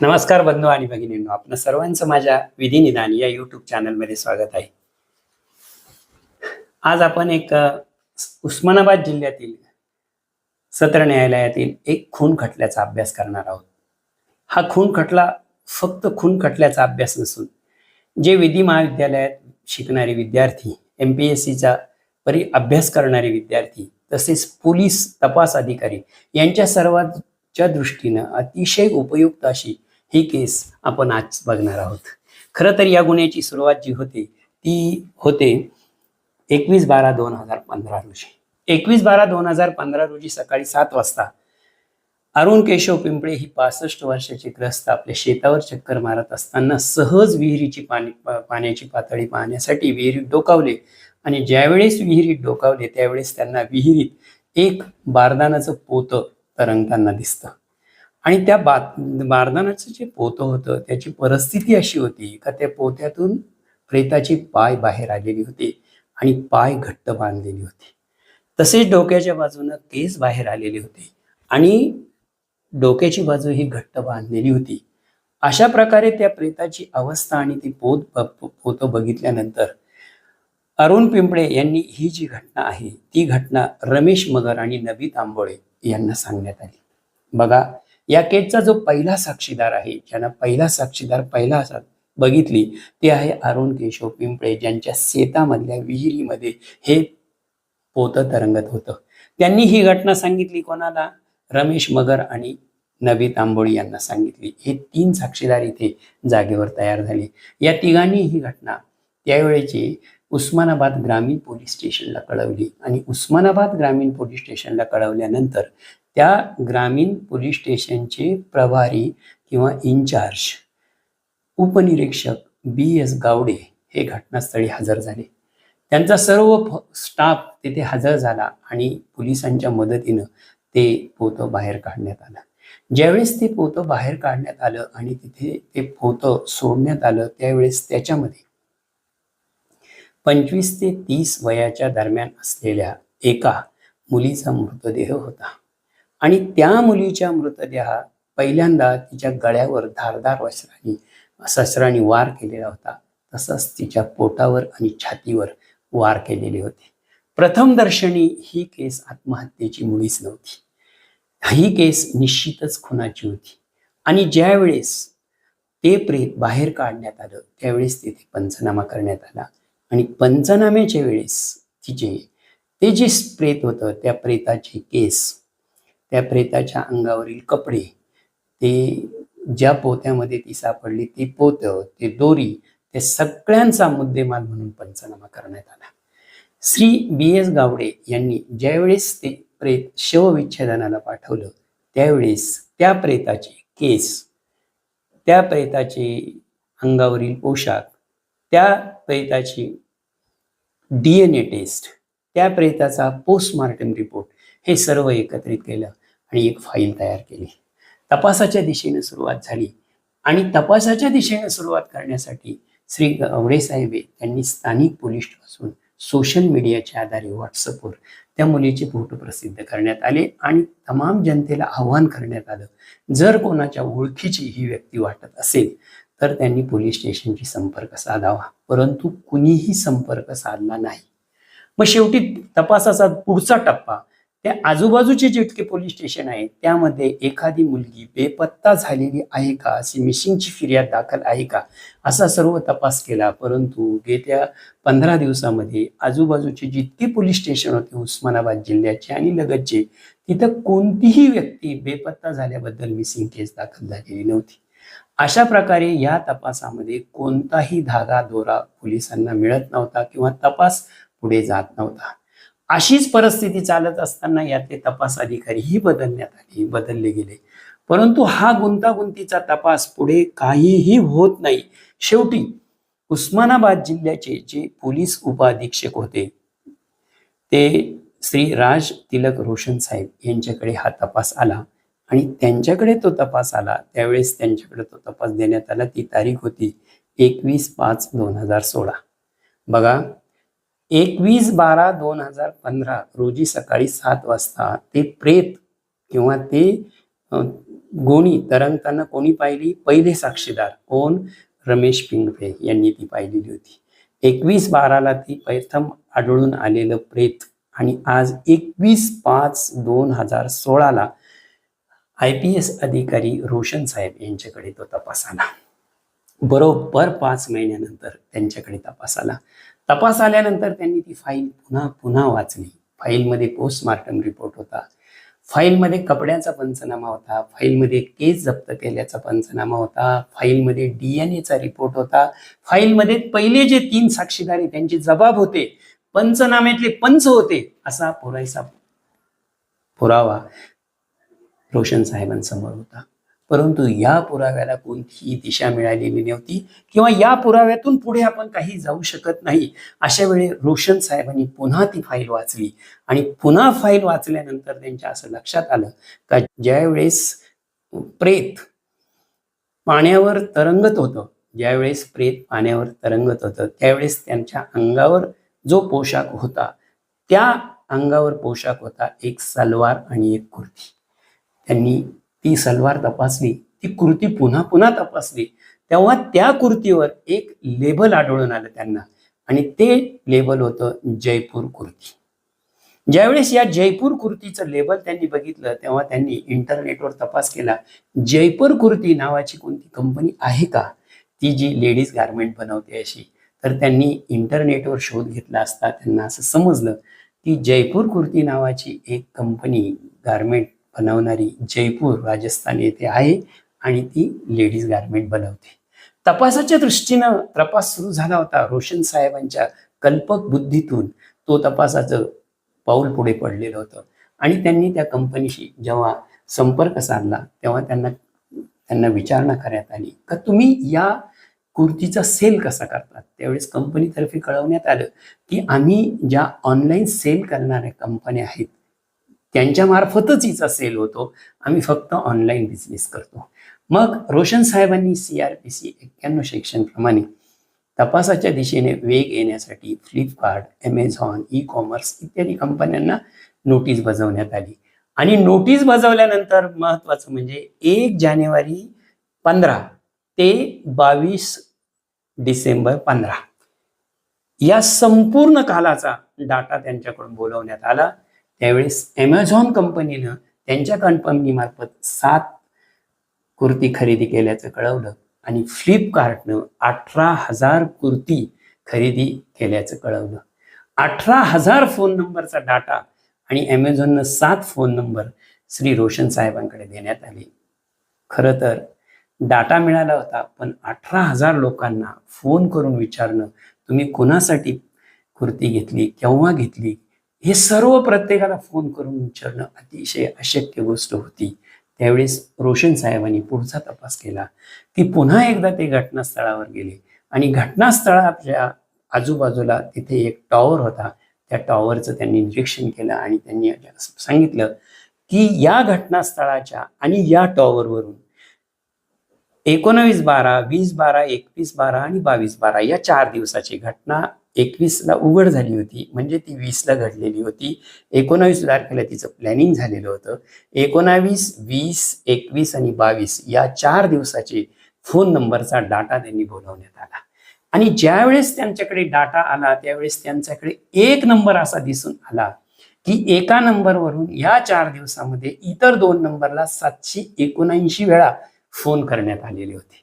नमस्कार बंधू आणि भगिनींनो. आपण सर्वांचं माझ्या विधिनिदान या युट्यूब चॅनलमध्ये स्वागत आहे. आज आपण एक उस्मानाबाद जिल्ह्यातील सत्र न्यायालयातील एक खून खटल्याचा अभ्यास करणार आहोत. हा खून खटला फक्त खून खटल्याचा अभ्यास नसून जे विधी महाविद्यालयात शिकणारे विद्यार्थी एम पी एस सीचा परी अभ्यास करणारे विद्यार्थी तसेच पोलीस तपास अधिकारी यांच्या सर्वांच्या दृष्टीनं अतिशय उपयुक्त अशी ही केस आपण आज बघणार आहोत. खरं तर या गुन्ह्याची सुरुवात जी होते ती होते एकवीस बारा दोन हजार पंधरा रोजी. एकवीस बारा दोन हजार पंधरा रोजी सकाळी सात वाजता अरुण केशव पिंपळे ही पासष्ट वर्षाची ग्रस्त आपल्या शेतावर चक्कर मारत असताना सहज विहिरीची पाणी पाण्याची पातळी पाहण्यासाठी विहिरीत डोकावले आणि ज्यावेळेस विहिरीत डोकावले त्यावेळेस त्यांना विहिरीत एक बारदानाचं पोतं तरंगताना दिसतं. आणि त्या बा बारदानाचं जे पोतं होतं त्याची परिस्थिती अशी होती का त्या पोत्यातून प्रेताची पाय बाहेर आलेली होती आणि पाय घट्ट बांधलेली होती. तसेच डोक्याच्या बाजूनं केस बाहेर आलेले होते आणि डोक्याची बाजू ही घट्ट बांधलेली होती. अशा प्रकारे त्या प्रेताची अवस्था आणि ती पोत पोत पोतं बघितल्यानंतर अरुण पिंपळे यांनी ही जी घटना आहे ती घटना रमेश मगर आणि नबी तांबोळे यांना सांगण्यात आली. बघा या केसचा जो पहिला साक्षीदार आहे ज्यांना पहिला साक्षीदार पहिला बघितली ते आहे अरुण केशव पिंपळे ज्यांच्या शेतामधल्या विहिरीमध्ये हे पोतं तरंगत होतं. त्यांनी ही घटना सांगितली कोणाला? रमेश मगर आणि नवी तांबोळी यांना सांगितली. हे तीन साक्षीदार इथे जागेवर तयार झाले. या तिघांनी ही घटना त्यावेळेची उस्मानाबाद ग्रामीण पोलीस स्टेशनला कळवली आणि उस्मानाबाद ग्रामीण पोलीस स्टेशनला कळवल्यानंतर त्या ग्रामीण पोलीस स्टेशनचे प्रभारी किंवा इन्चार्ज उपनिरीक्षक बी एस गावडे हे घटनास्थळी हजर झाले. त्यांचा सर्व स्टाफ तिथे हजर झाला आणि पोलिसांच्या मदतीनं ते पोतं बाहेर काढण्यात आलं. ज्यावेळेस ते पोतं बाहेर काढण्यात आलं आणि तिथे ते पोतं सोडण्यात आलं त्यावेळेस त्याच्यामध्ये पंचवीस ते तीस वयाच्या दरम्यान असलेल्या एका मुलीचा मृतदेह होता. आणि त्या मुलीच्या मृतदेह पहिल्यांदा तिच्या गळ्यावर धारदार वस्त्राने शस्त्राने वार केलेला होता. तसंच तिच्या पोटावर आणि छातीवर वार केलेले होते. प्रथम दर्शनी ही केस आत्महत्येची मुळीच नव्हती. ही केस निश्चितच खुनाची होती. आणि ज्यावेळेस ते प्रेत बाहेर काढण्यात आलं त्यावेळेस तिथे पंचनामा करण्यात आला. आणि पंचनाम्याच्या वेळेस तिचे ते जे प्रेत होतं त्या प्रेताचे केस त्या प्रेताच्या अंगावरील कपडे ते ज्या पोत्यामध्ये ती सापडली ती पोतं ते दोरी ते सगळ्यांचा मुद्देमाल म्हणून पंचनामा करण्यात आला. श्री बी एस गावडे यांनी ज्यावेळेस ते प्रेत शवविच्छेदनाला पाठवलं त्यावेळेस त्या प्रेताचे केस त्या प्रेताचे अंगावरील पोशाख त्या प्रेताची डी एन ए टेस्ट त्या प्रेताचा पोस्टमार्टम रिपोर्ट हे सर्व एकत्रित केलं. आणि एक फाईल तयार केली. तपासाच्या दिशेने सुरुवात झाली. आणि तपासाच्या दिशेने सुरुवात करण्यासाठी श्री गवडे साहेब त्यांनी स्थानिक पोलीसपासून सोशल मीडियाच्या आधारे व्हॉट्सअपवर त्या मुलीचे फोटो प्रसिद्ध करण्यात आले आणि तमाम जनतेला आव्हान करण्यात आलं. जर कोणाच्या ओळखीची ही व्यक्ती वाटत असेल तर त्यांनी पोलीस स्टेशनशी संपर्क साधावा. परंतु कुणीही संपर्क साधला नाही. मग शेवटी तपासाचा पुढचा टप्पा त्या आजूबाजूचे जितके पोलीस स्टेशन आहेत त्यामध्ये एखादी मुलगी बेपत्ता झालेली आहे का? अशी मिसिंगची फिर्याद दाखल आहे का? असा सर्व तपास केला परंतु गेल्या पंधरा दिवसामध्ये आजूबाजूचे जितके पोलीस स्टेशन होते उस्मानाबाद जिल्ह्याचे आणि लगतचे तिथं कोणतीही व्यक्ती बेपत्ता झाल्याबद्दल मिसिंग केस दाखल झालेली नव्हती. अशा प्रकारे या तपासामध्ये कोणताही धागा दोरा पोलिसांना मिळत नव्हता किंवा तपास पुढे जात नव्हता. अशीच परिस्थिती चालत असताना यातले तपास अधिकारीही बदलण्यात आले बदलले गेले. परंतु हा गुंतागुंतीचा तपास पुढे काहीही होत नाही. शेवटी उस्मानाबाद जिल्ह्याचे जे पोलीस उपअधीक्षक होते ते श्री राज तिलक रोशन साहेब यांच्याकडे हा तपास आला आणि त्यांच्याकडे तो तपास आला. त्यावेळेस त्यांच्याकडे तो तपास देण्यात आला. ती तारीख होती एकवीस पाच दोन हजार सोळा. बघा एकवीस बारा दोन हजार पंधरा रोजी सकाळी सात वाजता ते प्रेत किंवा ते गोणी तरंगताना कोणी पाहिली? पहिले साक्षीदार कोण? रमेश पिंगळे यांनी ती पाहिलेली होती. एकवीस बाराला ती प्रथम आढळून आलेलं प्रेत आणि आज एकवीस पाच दोन हजार सोळाला आय पी एस अधिकारी रोशन साहेब यांच्याकडे तो तपास आला. बरोबर पाच महिन्यानंतर त्यांच्याकडे तपास आला. तपास आल्यानंतर त्यांनी ती फाईल पुन्हा पुन्हा वाचली. फाईलमध्ये पोस्टमार्टम रिपोर्ट होता. फाईलमध्ये कपड्याचा पंचनामा होता. फाईलमध्ये केस जप्त केल्याचा पंचनामा होता. फाईलमध्ये डी एन एचा रिपोर्ट होता. फाईलमध्ये पहिले जे तीन साक्षीदार आहे त्यांचे जबाब होते. पंचनाम्यातले पंच होते असा पुरेसा पुरावा रोशन साहेबांसमोर होता. परंतु या पुराव्याला कोणतीही दिशा मिळालेली नव्हती किंवा या पुराव्यातून पुढे आपण काही जाऊ शकत नाही अशा वेळी रोशन साहेबांनी पुन्हा ती फाईल वाचली. आणि पुन्हा फाईल वाचल्यानंतर त्यांच्या असं लक्षात आलं का ज्यावेळेस प्रेत पाण्यावर तरंगत होतं ज्यावेळेस प्रेत पाण्यावर तरंगत होतं त्यावेळेस त्यांच्या अंगावर जो पोशाख होता त्या अंगावर पोशाख होता एक सलवार आणि एक कुर्ती. त्यांनी ती सलवार तपासली ती कुर्ती पुन्हा पुन्हा तपासली तेव्हा त्या कुर्तीवर एक लेबल आढळून आलं त्यांना आणि ते लेबल होतं जयपूर कुर्ती. ज्यावेळेस या जयपूर कुर्तीचं लेबल त्यांनी बघितलं तेव्हा त्यांनी इंटरनेटवर तपास केला जयपूर कुर्ती नावाची कोणती कंपनी आहे का? ती जी लेडीज गारमेंट बनवते अशी. तर त्यांनी इंटरनेटवर शोध घेतला असता त्यांना असं समजलं की जयपूर कुर्ती नावाची एक कंपनी गारमेंट बनवणारी जयपूर राजस्थान येथे आहे आणि ती लेडीज गारमेंट बनवते. तपासाच्या दृष्टीनं तपास सुरू झाला होता रोशन साहेबांच्या कल्पक बुद्धीतून तो तपासाचं पाऊल पुढे पडलेलं होतं. आणि त्यांनी त्या कंपनीशी जेव्हा संपर्क साधला तेव्हा त्यांना त्यांना विचारणा करण्यात आली का तुम्ही या कुर्तीचा सेल कसा करतात? त्यावेळेस कंपनीतर्फे कळवण्यात आलं की आम्ही ज्या ऑनलाईन सेल करणाऱ्या कंपन्या आहेत त्यांच्यामार्फतच हिचा सेल होतो. आम्ही फक्त ऑनलाईन बिझनेस करतो. मग रोशन साहेबांनी सी आर पी सी एक्क्याण्णव सेक्शनप्रमाणे तपासाच्या दिशेने वेग येण्यासाठी फ्लिपकार्ट ॲमेझॉन ई कॉमर्स इत्यादी कंपन्यांना नोटीस बजावण्यात आली. आणि नोटीस बजावल्यानंतर महत्वाचं म्हणजे एक जानेवारी पंधरा ते बावीस डिसेंबर पंधरा. या संपूर्ण कालाचा डाटा त्यांच्याकडून बोलवण्यात आला. त्यावेळेस ॲमेझॉन कंपनीनं त्यांच्या कंपनीमार्फत सात कुर्ती खरेदी केल्याचं कळवलं आणि फ्लिपकार्टनं अठरा हजार कुर्ती खरेदी केल्याचं कळवलं. अठरा हजार फोन नंबरचा डाटा आणि ॲमेझॉननं सात फोन नंबर श्री रोशन साहेबांकडे देण्यात आले. खरं तर डाटा मिळाला होता पण अठरा हजार लोकांना फोन करून विचारणं तुम्ही कोणासाठी कुर्ती घेतली केव्हा घेतली हे सर्व प्रत्येकाला फोन करून विचारणं अतिशय अशक्य गोष्ट होती. त्यावेळेस रोशन साहेबांनी पुढचा तपास केला. की पुन्हा एकदा ते घटनास्थळावर गेले. आणि घटनास्थळाच्या आजूबाजूला तिथे एक टॉवर होता. त्या टॉवरचं त्यांनी निरीक्षण केलं आणि त्यांनी सांगितलं की या घटनास्थळाच्या आणि या टॉवरवरून एकोणवीस बारा वीस बारा एकवीस बारा आणि बावीस बारा या चार दिवसाची घटना एकवीसला उघड झाली होती. म्हणजे ती वीसला घडलेली होती. एकोणावीस तारखेला तिचं प्लॅनिंग झालेलं होतं. एकोणावीस वीस एकवीस आणि बावीस या चार दिवसाचे फोन नंबरचा डाटा त्यांनी बोलवण्यात आला. आणि ज्यावेळेस त्यांच्याकडे डाटा आला त्यावेळेस त्यांच्याकडे एक नंबर असा दिसून आला की एका नंबरवरून या चार दिवसामध्ये इतर दोन नंबरला सातशे एकोणऐंशी वेळा फोन करण्यात आलेले होते.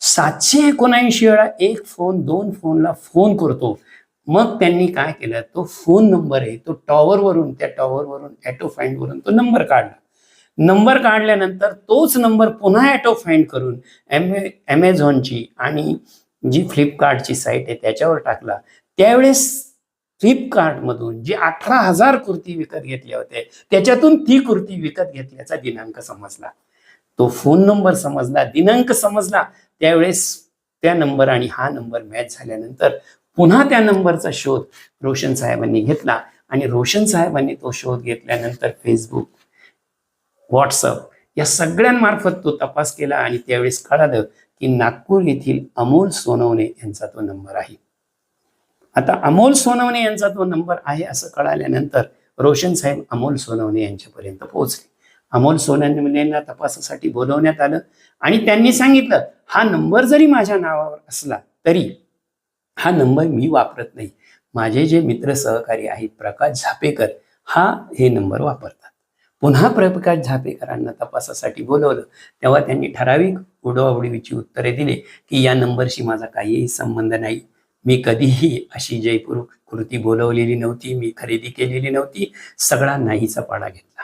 सातशे एकोणऐंशी वेळा एक फोन दोन फोनला फोन करतो. मग त्यांनी काय केलं? तो फोन नंबर आहे तो टॉवरवरून त्या टॉवरवरून ॲटो फाईंडवरून तो नंबर काढला. नंबर काढल्यानंतर तोच नंबर पुन्हा ॲटो फाईंड करून ॲमे ॲमेझॉनची आणि जी फ्लिपकार्टची साईट आहे त्याच्यावर टाकला. त्यावेळेस फ्लिपकार्टमधून जी अठरा हजार कुर्ती विकत घेतल्या होत्या त्याच्यातून ती कुर्ती विकत घेतल्याचा दिनांक समजला. तो फोन नंबर समजला दिनांक समजला. त्यावेळेस त्या नंबर आणि हा नंबर मॅच झाल्यानंतर पुन्हा त्या नंबरचा शोध रोशन साहेबांनी घेतला. आणि रोशन साहेबांनी तो शोध घेतल्यानंतर फेसबुक व्हॉट्सअप या सगळ्यांमार्फत तो तपास केला आणि त्यावेळेस कळालं की नागपूर येथील अमोल सोनवणे यांचा तो नंबर आहे. आता अमोल सोनवणे यांचा तो नंबर आहे असं कळाल्यानंतर रोशन साहेब अमोल सोनवणे यांच्यापर्यंत पोहोचले. अमोल सोनवणेंना तपासासाठी बोलवण्यात आलं आणि त्यांनी सांगितलं हा नंबर जरी माझ्या नावावर असला तरी हा नंबर मी वापरत नाही. माझे जे मित्र सहकारी आहेत प्रकाश झापेकर हा हे नंबर वापरतात. पुन्हा प्रकाश झापेकरांना तपासासाठी बोलवलं. तेव्हा त्यांनी ठराविक उडवाउडवीची उत्तरे दिली की या नंबरशी माझा काहीही संबंध नाही. मी कधीही अशी जयपूर कृती बोलवलेली नव्हती मी खरेदी केलेली नव्हती सगळा नाहीचा पाडा घेतला.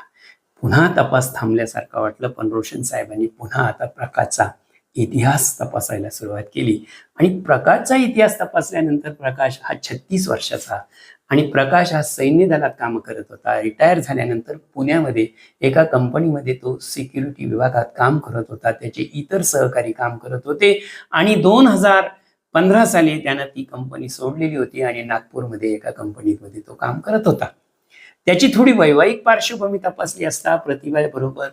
पुन्हा तपास थांबल्यासारखं वाटलं पण रोशन साहेबांनी पुन्हा आता प्रकाशचा इतिहास तपासायला सुरुवात केली. आणि प्रकाशचा इतिहास तपासल्यानंतर प्रकाश हा छत्तीस वर्षाचा आणि प्रकाश हा सैन्य दलात काम करत होता. रिटायर झाल्यानंतर पुण्यामध्ये एका कंपनीमध्ये तो सिक्युरिटी विभागात काम करत होता. त्याचे इतर सहकारी काम करत होते. आणि दोन हजार पंधरा साली त्यानं ती कंपनी सोडलेली होती आणि नागपूरमध्ये एका कंपनीमध्ये तो काम करत होता. त्याची थोडी वैवाहिक पार्श्वभूमी तपासली असता प्रतिभाबरोबर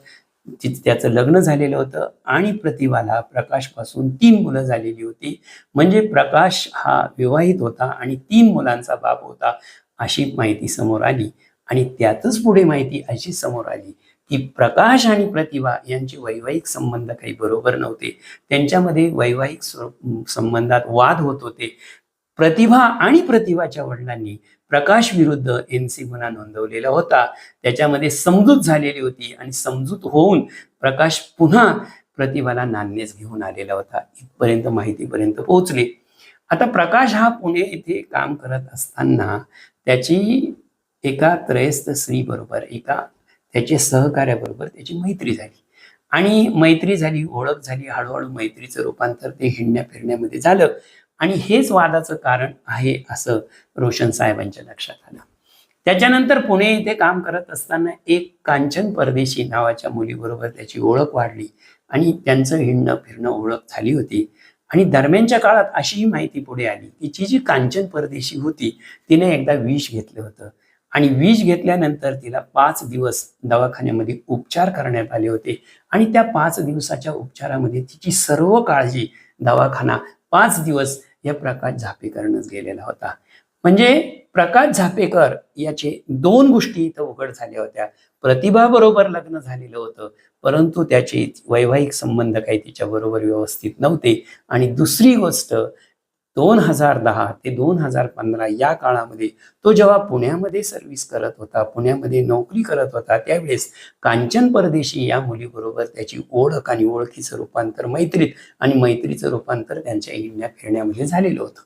ति- त्याचं लग्न झालेलं होतं आणि प्रतिभाला प्रकाशपासून तीन मुलं झालेली होती. म्हणजे प्रकाश हा विवाहित होता आणि तीन मुलांचा बाप होता अशी माहिती समोर आली. आणि त्यातच पुढे माहिती अशी समोर आली की प्रकाश आणि प्रतिभा यांचे वैवाहिक संबंध काही बरोबर नव्हते. त्यांच्यामध्ये वैवाहिक संबंधात वाद होत होते. प्रतिभा आणि प्रतिभाच्या वडिलांनी प्रकाश विरुद्ध एन सी गुन्हा नोंदवलेला होता. त्याच्यामध्ये समजूत झालेली होती आणि समजूत होऊन प्रकाश पुन्हा प्रतिभाला नान्यच घेऊन आलेला होता. इथपर्यंत माहितीपर्यंत पोहोचले. आता प्रकाश हा पुणे येथे काम करत असताना त्याची एका त्रयस्थ स्त्रीबरोबर एका त्याच्या सहकार्याबरोबर त्याची मैत्री झाली. आणि मैत्री झाली ओळख झाली हळूहळू मैत्रीचं रूपांतर ते हिंडण्या फिरण्यामध्ये झालं. आणि हेच वादाचं कारण आहे असं रोशन साहेबांच्या लक्षात आलं. त्याच्यानंतर पुणे इथे काम करत असताना एक कांचन परदेशी नावाच्या मुलीबरोबर त्याची ओळख वाढली आणि त्यांचं हिंडणं फिरणं ओळख झाली होती. आणि दरम्यानच्या काळात अशीही माहिती पुढे आली की जी कांचन परदेशी होती तिने एकदा विष घेतलं होतं. आणि विष घेतल्यानंतर तिला पाच दिवस दवाखान्यामध्ये उपचार करण्यात आले होते. आणि त्या पाच दिवसाच्या उपचारामध्ये तिची सर्व काळजी दवाखाना पाच दिवस या प्रकाश झापेकरनंच गेलेला होता. म्हणजे प्रकाश झापेकर याचे दोन गोष्टी इथं उघड झाल्या होत्या. प्रतिभाबरोबर लग्न झालेलं होतं. परंतु त्याचे वैवाहिक संबंध काही तिच्याबरोबर व्यवस्थित नव्हते. आणि दुसरी गोष्ट दोन हजार दहा ते दोन हजार पंधरा या काळामध्ये तो जेव्हा पुण्यामध्ये सर्व्हिस करत होता पुण्यामध्ये नोकरी करत होता त्यावेळेस कांचन परदेशी या मुलीबरोबर त्याची ओळख आणि ओळखीचं रूपांतर मैत्रीत आणि मैत्रीचं रूपांतर त्यांच्या हिंडण्या फिरण्यामध्ये झालेलं होतं.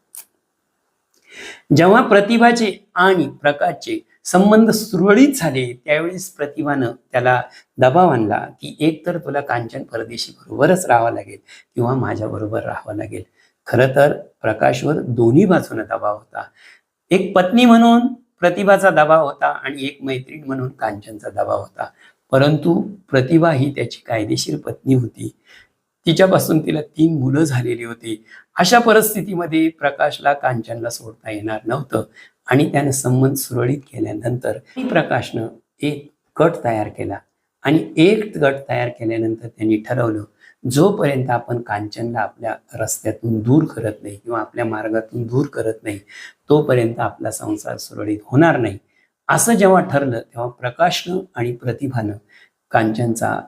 जेव्हा प्रतिभाचे आणि प्रकाशचे संबंध सुरळीत झाले त्यावेळेस प्रतिभानं त्याला दबाव आणला की एक तर तुला कांचन परदेशी बरोबरच राहावं लागेल किंवा माझ्याबरोबर राहावं लागेल. खरं तर प्रकाशवर दोन्ही बाजूने दबाव होता. एक पत्नी म्हणून प्रतिभाचा दबाव होता आणि एक मैत्रीण म्हणून कांचनचा दबाव होता. परंतु प्रतिभा ही त्याची कायदेशीर पत्नी होती. तिच्यापासून तिला तीन मुलं झालेली होती. अशा परिस्थितीमध्ये प्रकाशला कांचनला सोडता येणार नव्हतं आणि त्यानं संबंध सुरळीत केल्यानंतर प्रकाशनं एक गट तयार केला. आणि एक गट तयार केल्यानंतर त्यांनी ठरवलं जोपर्यंत आपण कांचनला आपल्या रस्त्यातून दूर करत नाही किंवा आपल्या मार्गातून दूर करत नाही तोपर्यंत आपला संसार सुरळीत होणार नाही. असं जेव्हा ठरलं तेव्हा प्रकाशनं आणि प्रतिभानं कांचनचा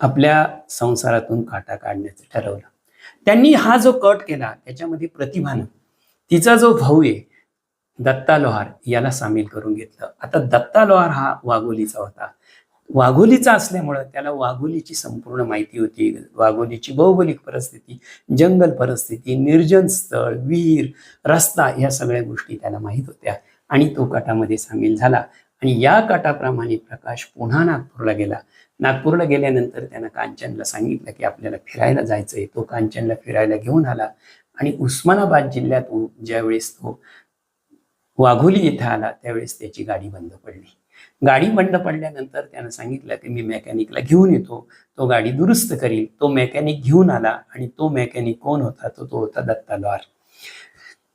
आपल्या संसारातून काटा काढण्याचं ठरवलं. त्यांनी हा जो कट केला त्याच्यामध्ये प्रतिभानं तिचा जो भाऊ आहे दत्ता लोहार याला सामील करून घेतलं. आता दत्ता लोहार हा वाघोलीचा होता. वाघोलीचा असल्यामुळं त्याला वाघोलीची संपूर्ण माहिती होती. वाघोलीची भौगोलिक परिस्थिती जंगल परिस्थिती निर्जन स्थळ विहीर रस्ता या सगळ्या गोष्टी त्याला माहीत होत्या आणि तो काटामध्ये सामील झाला. आणि या काटाप्रमाणे प्रकाश पुन्हा नागपूरला गेला. नागपूरला गेल्यानंतर त्यानं कांचनला सांगितलं की आपल्याला फिरायला जायचंय. तो कांचनला फिरायला घेऊन आला आणि उस्मानाबाद जिल्ह्यात ज्यावेळेस तो वाघोली येथे आला त्यावेळेस त्याची गाडी बंद पडली. गाडी बंद पडल्यानंतर त्यानं सांगितलं की मी मेकॅनिकला घेऊन येतो. तो गाडी दुरुस्त करील. तो मेकॅनिक घेऊन आला आणि तो मेकॅनिक कोण होता? तो तो होता दत्ता लोहार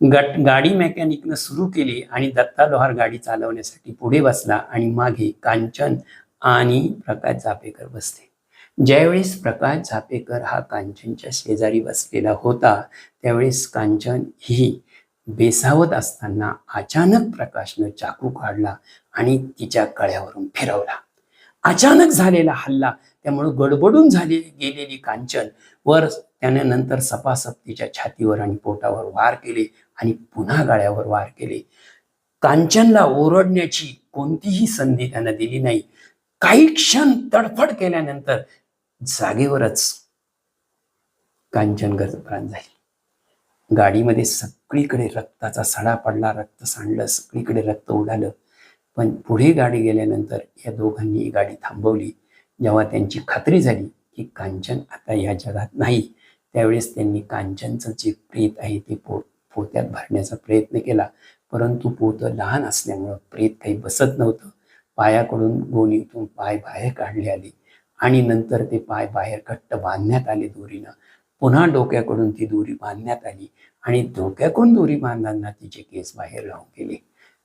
गट गाडी मेकॅनिकनं सुरू केली आणि दत्ता लोहार गाडी चालवण्यासाठी पुढे बसला आणि मागे कांचन आणि प्रकाश झापेकर बसले. ज्यावेळेस प्रकाश झापेकर हा कांचनच्या शेजारी बसलेला होता त्यावेळेस कांचन ही बेसावत असताना अचानक प्रकाशनं चाकू काढला आणि तिच्या कळ्यावरून फिरवला. अचानक झालेला हल्ला त्यामुळे गडबडून झाली गेलेली कांचन. वर त्याने नंतर सपासप तिच्या छातीवर आणि पोटावर वार केले आणि पुन्हा गाळ्यावर वार केले. कांचनला ओरडण्याची कोणतीही संधी त्यानं दिली नाही. काही क्षण तडफड केल्यानंतर जागेवरच कांचन गजप्राण झाली. गाडीमध्ये सगळीकडे रक्ताचा सडा पडला रक्त सांडलं सगळीकडे रक्त उडालं. पण पुढे गाडी गेल्यानंतर या दोघांनी गाडी थांबवली. जेव्हा त्यांची खात्री झाली की कांचन आता या जगात नाही त्यावेळेस त्यांनी कांचनचं जे प्रेत आहे ते पो पोत्यात भरण्याचा प्रयत्न केला. परंतु पोतं लहान असल्यामुळं प्रेत काही बसत नव्हतं. पायाकडून गोणीतून पाय बाहेर काढले आले आणि नंतर ते पाय बाहेर घट्ट बांधण्यात आले दोरीनं. पुन्हा डोक्याकडून ती दोरी बांधण्यात आली आणि डोक्याकडून दोरी बांधताना तिचे केस बाहेर राहून गेले.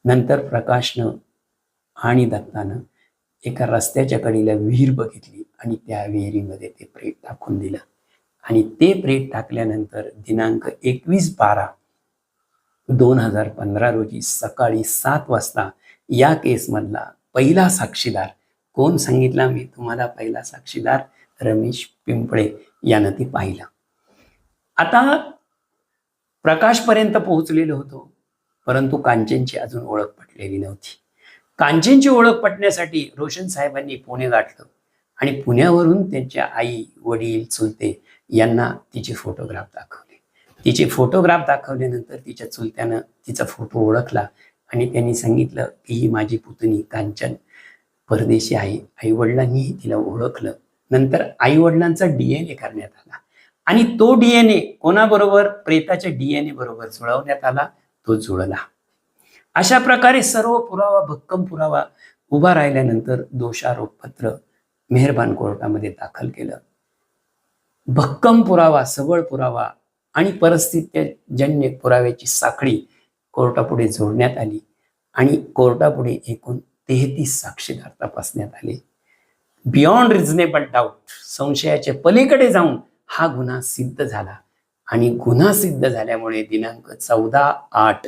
नंतर प्रकाशनं आणि दत्तानं एका रस्त्याच्या कडेला विहीर बघितली आणि त्या विहिरीमध्ये ते प्रेत टाकून दिलं. आणि ते प्रेत टाकल्यानंतर दिनांक एकवीस बारा दोन हजार पंधरा रोजी सकाळी सात वाजता या केसमधला पहिला साक्षीदार कोण सांगितला? मी तुम्हाला पहिला साक्षीदार रमेश पिंपळे यानं ती पाहिला. आता प्रकाशपर्यंत पोहोचलेलो होतो परंतु कांचनची अजून ओळख पटलेली नव्हती. कांचनची ओळख पटण्यासाठी रोशन साहेबांनी पुणे गाठलं आणि पुण्यावरून त्यांच्या आई वडील चुलते यांना तिचे फोटोग्राफ दाखवले. तिचे फोटोग्राफ दाखवल्यानंतर तिच्या चुलत्यानं तिचा फोटो ओळखला आणि त्यांनी सांगितलं की ही माझी पुतणी कांचन. परदेशी आहे आई वडिलांनीही तिला ओळखलं. नंतर आई वडिलांचा डीएनए करण्यात आला. आणि तो डीएनए कोणाबरोबर? प्रेताच्या डीएनए बरोबर जुळवण्यात आला तो जुळला. अशा प्रकारे सर्व पुरावा भक्कम पुरावा उभा राहिल्यानंतर दोषारोपपत्र मेहरबान कोर्टामध्ये दाखल केलं. भक्कम पुरावा सबळ पुरावा आणि परिस्थितीजन्य पुराव्याची साखळी कोर्टापुढे जोडण्यात आली आणि कोर्टापुढे एकूण तेहतीस साक्षीदार तपासण्यात आले. बियॉन्ड रिझनेबल डाऊट संशयाच्या पलीकडे जाऊन हा गुन्हा सिद्ध झाला. आणि गुन्हा सिद्ध झाल्यामुळे दिनांक चौदा आठ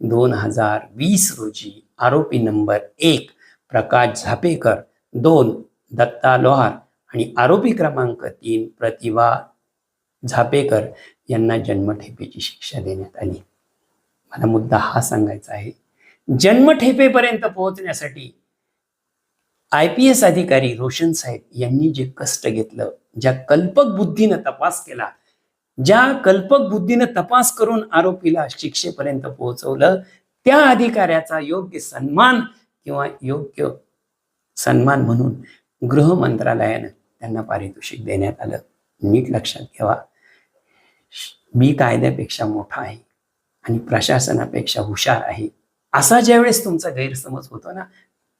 दोन हजार वीस रोजी आरोपी नंबर एक प्रकाश झापेकर दोन दत्ता लोहार आणि आरोपी क्रमांक तीन प्रतिभा झापेकर यांना जन्मठेपेची शिक्षा देण्यात आली. मला मुद्दा हा सांगायचा आहे. जन्मठेपेपर्यंत पोहोचण्यासाठी आय पी एस अधिकारी रोशन साहेब यांनी जे कष्ट घेतलं ज्या कल्पक बुद्धीनं तपास केला ज्या कल्पक बुद्धीनं तपास करून आरोपीला शिक्षेपर्यंत पोहोचवलं त्या अधिकाऱ्याचा योग्य सन्मान किंवा योग्य सन्मान म्हणून गृह मंत्रालयानं त्यांना पारितोषिक देण्यात आलं. नीट लक्षात ठेवा. मी कायद्यापेक्षा मोठा आहे आणि प्रशासनापेक्षा हुशार आहे. असा ज्यावेळेस तुमचा गैरसमज होतो ना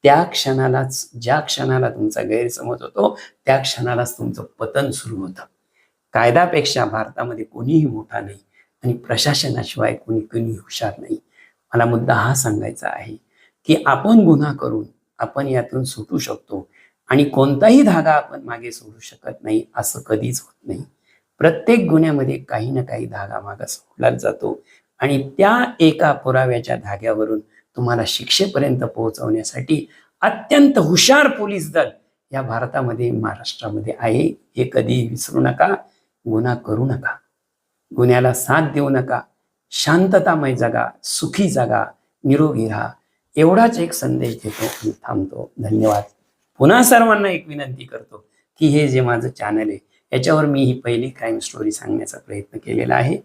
त्या क्षणालाच ज्या क्षणाला तुमचा गैरसमज होतो त्या क्षणालाच तुमचं पतन सुरू होतं. कायद्यापेक्षा भारतामध्ये कोणीही मोठा नाही आणि प्रशासनाशिवाय कोणी कोणी हुशार नाही. मला मुद्दा हा सांगायचा आहे की आपण गुन्हा करून आपण यातून सुटू शकतो आणि कोणताही धागा आपण मागे सोडू शकत नाही असं कधीच होत नाही. प्रत्येक गुन्ह्यामध्ये काही ना काही धागा मागा सोडलाच जातो आणि त्या एका पुराव्याच्या धाग्यावरून तुम्हाला शिक्षेपर्यंत पोहोचवण्यासाठी अत्यंत हुशार पोलीस दल या भारतामध्ये महाराष्ट्रामध्ये आहे. हे कधी विसरू नका गुन्हा करू नका. गुन्ह्याला साथ देऊ नका. शांततामय जगा सुखी जगा निरोगी राहा. एवढाच एक संदेश देतो आणि थांबतो. धन्यवाद. पुन्हा सर्वांना एक विनंती करतो की हे जे माझं चॅनल आहे याच्यावर मी ही पहिली क्राईम स्टोरी सांगण्याचा प्रयत्न केलेला आहे.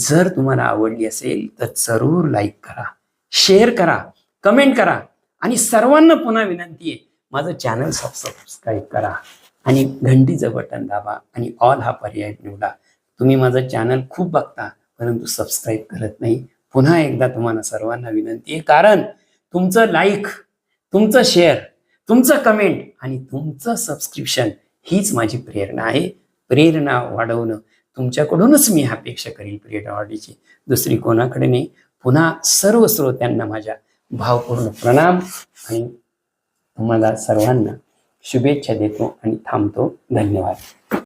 जर तुम्हाला आवडली असेल तर जरूर लाईक करा. शेअर करा कमेंट करा. आणि सर्वांना पुन्हा विनंती आहे माझं चॅनल सबस्क्राईब करा आणि घंटीचं बटन दाबा आणि ऑल हा पर्याय निवडा. तुम्ही माझं चॅनल खूप बघता परंतु सबस्क्राईब करत नाही. पुन्हा एकदा तुम्हाला सर्वांना विनंती आहे कारण तुमचं लाईक तुमचं शेअर तुमचं कमेंट आणि तुमचं सबस्क्रिप्शन हीच माझी प्रेरणा आहे. प्रेरणा वाढवणं तुमच्याकडूनच मी अपेक्षा करील प्रेरणा वाढीची दुसरी कोणाकडे नाही. पुन्हा सर्व श्रोत्यांना माझ्या भावपूर्ण प्रणाम आणि तुम्हाला सर्वांना शुभेच्छा देतो आणि थांबतो. धन्यवाद.